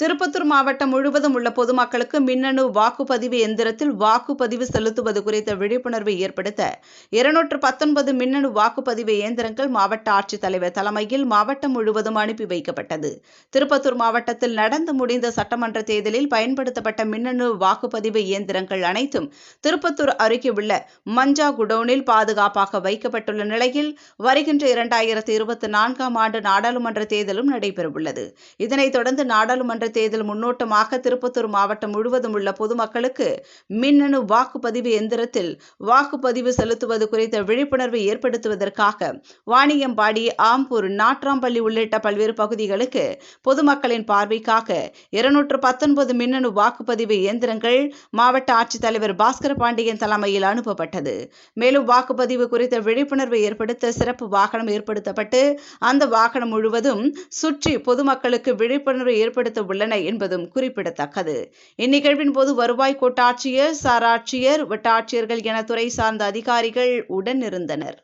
திருப்பத்தூர் மாவட்டம் முழுவதும் உள்ள பொதுமக்களுக்கு மின்னணு வாக்குப்பதிவு எந்திரத்தில் வாக்குப்பதிவு செலுத்துவது குறித்த விழிப்புணர்வை ஏற்படுத்த இருநூற்று பத்தொன்பது மின்னணு வாக்குப்பதிவு இயந்திரங்கள் மாவட்ட ஆட்சித்தலைவர் தலைமையில் மாவட்டம் முழுவதும் அனுப்பி வைக்கப்பட்டது. திருப்பத்தூர் மாவட்டத்தில் நடந்து முடிந்த சட்டமன்ற தேர்தலில் பயன்படுத்தப்பட்ட மின்னணு வாக்குப்பதிவு இயந்திரங்கள் அனைத்தும் திருப்பத்தூர் அருகே உள்ள மஞ்சா குடோனில் பாதுகாப்பாக வைக்கப்பட்டுள்ள நிலையில் வருகின்ற இரண்டாயிரத்தி இருபத்தி நான்காம் ஆண்டு நாடாளுமன்ற தேர்தலும் நடைபெறவுள்ளது. இதனைத் தொடர்ந்து நாடாளுமன்ற தேர்தல் முன்னோட்டமாக திருப்பத்தூர் மாவட்டம் முழுவதும் உள்ள பொதுமக்களுக்கு மின்னணு வாக்குப்பதிவு எந்திரத்தில் வாக்குப்பதிவு செலுத்துவது குறித்த விழிப்புணர்வை ஏற்படுத்துவதற்காக வாணியம்பாடி ஆம்பூர் நாட்ராம்பள்ளி உள்ளிட்ட பல்வேறு பகுதிகளுக்கு பொதுமக்களின் பார்வைக்காக இருநூற்று பத்தொன்பது மின்னணு வாக்குப்பதிவு இயந்திரங்கள் மாவட்ட ஆட்சித்தலைவர் பாஸ்கர பாண்டியன் தலைமையில் அனுப்பப்பட்டது. மேலும் வாக்குப்பதிவு குறித்த விழிப்புணர்வை ஏற்படுத்த சிறப்பு வாகனம் ஏற்படுத்தப்பட்டு அந்த வாகனம் முழுவதும் சுற்றி பொதுமக்களுக்கு விழிப்புணர்வு ஏற்படுத்த உள்ள உள்ளன என்பதும் குறிப்பிடத்தக்கது. இந்நிகழ்வின் போது வருவாய் கோட்டாட்சியர் சாராட்சியர் வட்டாட்சியர்கள் என துறை சார்ந்த அதிகாரிகள் உடன் இருந்தனர்